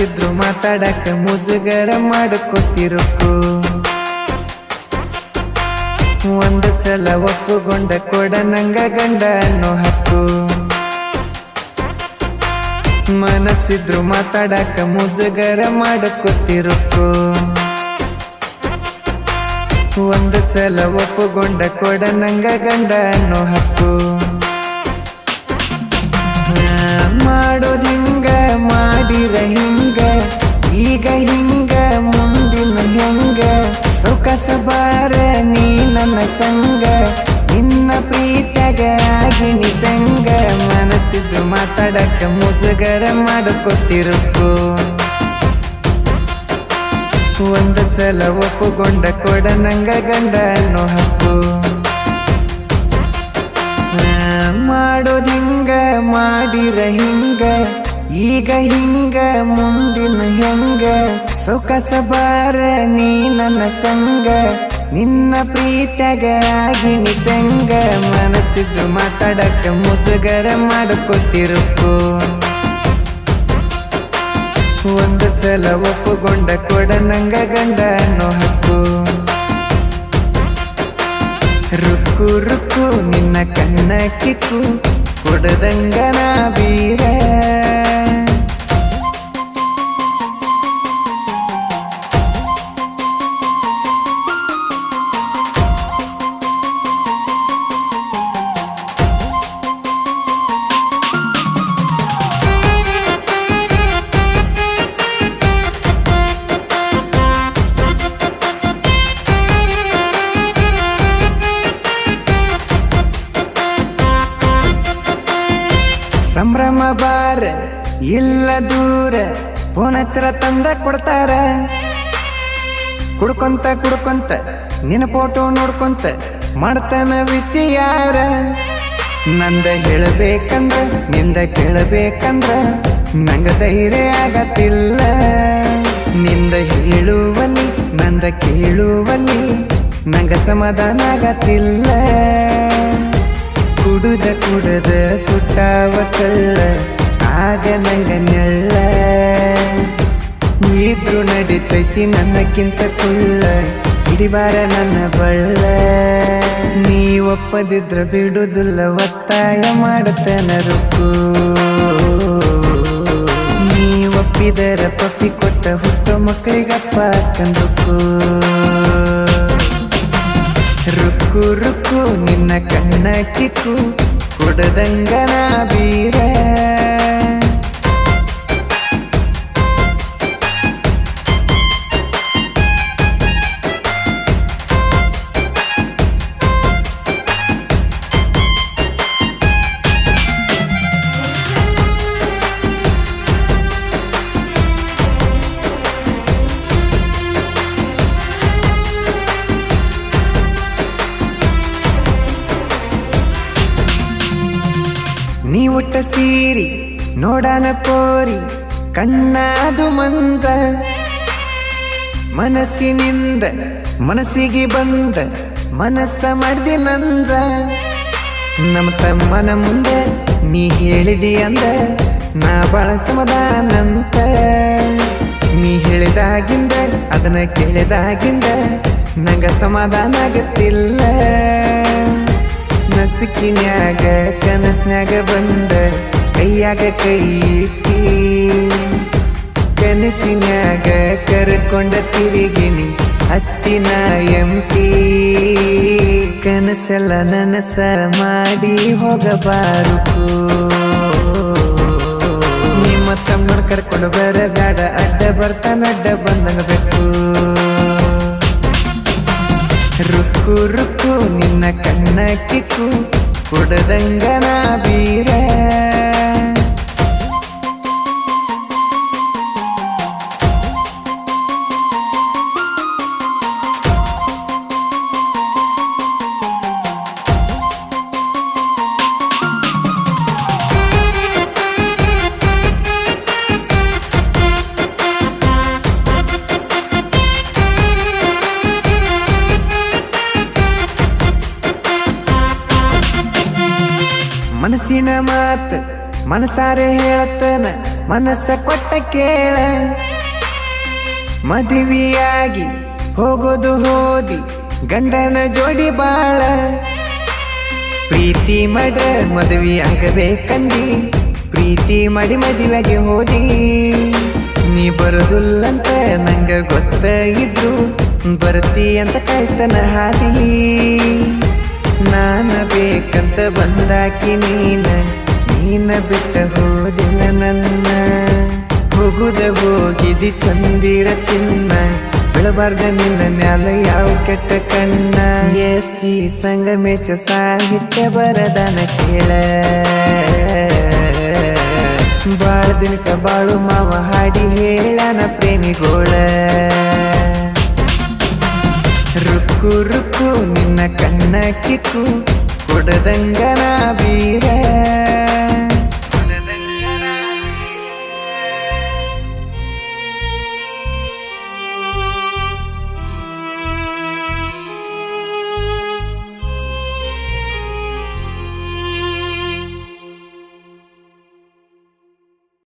ಮನಸ್ಸಿದ್ರು ಮಾತಾಡಕ ಮುಜುಗರ ಮಾಡಿಕೊಟ್ಟಿರುಕು. ಒಂದು ಸಲ ಒಪ್ಪುಗೊಂಡ ಕೊಡ ನಂಗ ಗಂಡ ಅನ್ನೋ ಹಕ್ಕು. ಮನಸ್ಸಿದ್ರು ಮಾತಾಡಕ ಮುಜುಗರ ಮಾಡಿಕೊಟ್ಟಿರುಕು. ಒಂದು ಸಲ ಒಪ್ಪುಗೊಂಡ ಕೊಡ ನಂಗ ಗಂಡ ಅನ್ನೋ ಹಕ್ಕು. ಆ, ಆಗಿನಿ ಬೆಂಗ ಮನಸ್ಸಿದ್ದು ಮಾತಾಡಕ್ಕೆ ಮುಜುಗರ ಮಾಡಿಕೊಟ್ಟಿರುಕು. ಒಂದು ಸಲ ಒಪ್ಪುಗೊಂಡ ಕೊಡ ನಂಗ ಗಂಡ ಅನ್ನೋ ಹಕ್ಕು. ಮಾಡೋದ್ ಹಿಂಗ, ಮಾಡಿರ ಹಿಂಗ, ಈಗ ಹಿಂಗ, ಮುಂದಿನ ಹೆಂಗ? ಸುಖ ಸಬಾರ ನೀ ನನ್ನ ಸಂಗ. ನಿನ್ನ ಪ್ರೀತಗಾಗಿ ಬೆಂಗ ಮನಸ್ಸಿದ್ದು ಮಾತಾಡಕ ಮುಜುಗರ ಮಾಡಿಕೊಟ್ಟಿರುಕು ಒಂದು ಸಲ ಒಪ್ಪುಗೊಂಡ ಕೊಡ ನಂಗ ಗಂಡ ಅನ್ನೋ ಹಕ್ಕು. ರುಕ್ಕು ರುಕ್ಕು, ನಿನ್ನ ಕಣ್ಣ ಕಿಕ್ಕು ಕೊಡದಂಗನ ಬೀರ. ಸಂಭ್ರಮ ಬಾರ, ಇಲ್ಲ ದೂರ ಫೋನ್ ಹಚ್ಚರ ತಂದ ಕೊಡ್ತಾರ. ಕುಡ್ಕೊಂತ ಕುಡ್ಕೊಂತ, ನಿನ್ನ ಫೋಟೋ ನೋಡ್ಕೊಂತ, ಮಾಡ್ತಾನ ವಿಚಾರ ನಂದ ಹೇಳಬೇಕಂದ್ರ, ನಿಂದ ಕೇಳಬೇಕಂದ್ರ, ನಂಗ ಧೈರ್ಯ ಆಗತ್ತಿಲ್ಲ. ನಿಂದ ಹೇಳುವಲ್ಲಿ, ನಂದ ಕೇಳುವಲ್ಲಿ, ನಂಗ ಸಮಾಧಾನ ಆಗತ್ತಿಲ್ಲ. ಕುಡುದ ಕುಡದ ಸುಟ್ಟಾವ ಕಳ್ಳ, ಆಗ ನಂಗ ನೆಳ್ಳ. ಇದ್ರು ನಡಿತೈತಿ ನನ್ನಕ್ಕಿಂತ ಕುಳ್ಳ ಹಿಡಿಬಾರ ನನ್ನ ಬಳ್ಳ. ನೀ ಒಪ್ಪದಿದ್ರ ಬಿಡುದಿಲ್ಲ ಒತ್ತಾಯ ಮಾಡತನ ರುಕ್ಕು. ನೀ ಒಪ್ಪಿದರ ಪಪ್ಪಿ ಕೊಟ್ಟ ಹುಟ್ಟು ಮಕ್ಕಳಿಗಪ್ಪ ಕಂದುಕು ರುಕ್ಕು ರುಕ್ಕು ನಿನ್ನ ಕಣ್ಣ ಕಿಕ್ಕು ಕೊಡದಂಗನ ಬೀರ. ನೀ ಉಟ್ಟ ಸೀರಿ ನೋಡನ ಪೋರಿ ಕಣ್ಣಾದು ಮಂಜ. ಮನಸ್ಸಿನಿಂದ ಮನಸ್ಸಿಗೆ ಬಂದ ಮನಸ್ಸ ಮಾಡಿದೆ ನಂಜ. ನಮ್ಮ ತಮ್ಮನ ಮುಂದೆ ನೀ ಹೇಳಿದಿ ಅಂದ, ನಾ ಬಾಳ ಸಮಾಧಾನಂತ. ನೀ ಹೇಳಿದಾಗಿಂದ, ಅದನ್ನ ಕೇಳಿದಾಗಿಂದ ನಂಗ ಸಮಾಧಾನ ಆಗತ್ತಿಲ್ಲ. ನಸುಕಿನ್ಯಾಗ ಕನಸ್ನ್ಯಾಗ ಬಂದ ಕೈಯಾಗ ಕೈ ಇಟ್ಟಿ. ಕನಸಿನ್ಯಾಗ ಕರ್ಕೊಂಡ ತಿರುಗಿನಿ ಹತ್ತಿನ ಎಂಪಿ. ಕನಸೆಲ್ಲ ನನಸ ಮಾಡಿ ಹೋಗಬಾರದು. ನಿಮ್ಮ ತಮ್ಮನ ಕರ್ಕೊಂಡು ಬರಬೇಡ, ಅಡ್ಡ ಬರ್ತಾನ, ಅಡ್ಡ ಬಂದಂಗ ಬೇಕು ರುಕ್ಕು ರುಕ್ಕು ನಿನ್ನ ಕಣ್ಣ ಕಿಕ್ಕು ಕೊಡದಂಗನ ಬೀರ ಮನಸ್ಸಿನ ಮಾತು ಮನಸಾರೆ ಹೇಳತ್ತನ, ಮನಸ್ಸ ಕೊಟ್ಟ ಕೇಳ. ಮದುವೆಯಾಗಿ ಹೋಗೋದು ಹೋದಿ, ಗಂಡನ ಜೋಡಿ ಬಾಳ. ಪ್ರೀತಿ ಮಾಡ ಮದುವೆ ಆಗಬೇಕಂದಿ, ಪ್ರೀತಿ ಮಾಡಿ ಮದುವೆಗೆ ಹೋದಿ. ನೀ ಬರೋದಿಲ್ಲಂತ ನಂಗ ಗೊತ್ತ ಇದ್ರು, ಬರ್ತಿ ಅಂತ ಕಾಯ್ತನ ಹಾದಿ. ನಾನ ಬೇಕಂತ ಬಂದಾಕಿ ನೀನ. ನೀನ ಬಿಟ್ಟ ಹೋದಿನ ನನ್ನ. ಹೋಗುದ ಹೋಗಿದಿ ಚಂದಿರ ಚಿನ್ನ. ಬೆಳಬಾರ್ದ ನಿನ್ನ ಮ್ಯಾಲ ಯಾವ ಕೆಟ್ಟ ಕಣ್ಣ. ಎಸ್ ಜಿ ಸಂಗಮೇಶ ಸಾಹಿತ್ಯ ಬರದನ ಕೇಳ. ಬಾಳ ದಿನಕ ಬಾಳು ಮಾವ ಹಾಡಿ ಹೇಳನ ಪ್ರೇಮಿಗೋಳ. ರುಕ್ಕು ರುಕ್ಕು ನಿನ್ನ ಕಣ್ಣ ಕಿಕ್ಕು ಕೊಡದಂಗನ ಬೀರ